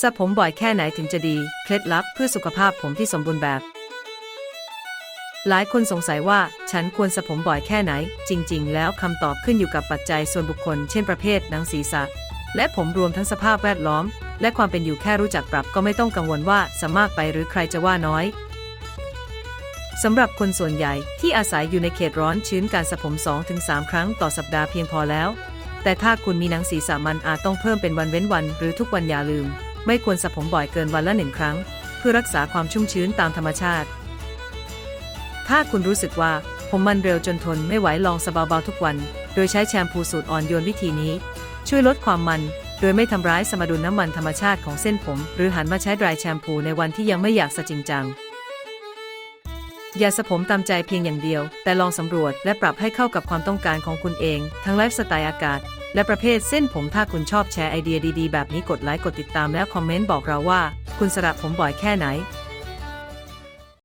สระผมบ่อยแค่ไหนถึงจะดี เคล็ดลับเพื่อสุขภาพผมที่สมบูรณ์แบบ หลายคนสงสัยว่าฉันควรสระผมบ่อยแค่ไหน จริง ๆ แล้วคำตอบขึ้นอยู่กับปัจจัยส่วนบุคคล เช่นประเภทหนังศีรษะ และผมรวมทั้งสภาพแวดล้อม และความเป็นอยู่แค่รู้จักปรับก็ไม่ต้องกังวลว่าสามารถไปหรือใครจะว่าน้อยสำหรับคนส่วนใหญ่ที่อาศัยอยู่ในเขตร้อนชื้นการสระผม 2-3 ครั้งต่อสัปดาห์เพียงพอแล้ว แต่ถ้าคุณมีหนังศีรษะมันอาจต้องเพิ่มเป็นวันเว้นวัน หรือทุกวันอย่าลืม ไม่ควรสระผมบ่อยเกินวันละหนึ่งครั้ง เพื่อรักษาความชุ่มชื้นตามธรรมชาติ ถ้าคุณรู้สึกว่าผมมันเร็วจนทนไม่ไหวลองสะเบาๆทุกวัน โดยใช้แชมพูสูตรอ่อนโยนวิธีนี้ ช่วยลดความมัน โดยไม่ทำร้ายสมดุลน้ำมันธรรมชาติของเส้นผม หรือหันมาใช้ดรายแชมพูในวันที่ยังไม่อยากสะจริงจัง อย่าสะผมตามใจเพียงอย่างเดียว แต่ลองสำรวจและปรับให้เข้ากับความต้องการของคุณเอง ทั้งไลฟ์สไตล์อากาศ และประเภทเส้นผมถ้าคุณชอบแชร์ไอเดียดีๆ แบบนี้กดไลค์กดติดตามแล้วคอมเมนต์บอกเราว่า คุณสระผมบ่อยแค่ไหน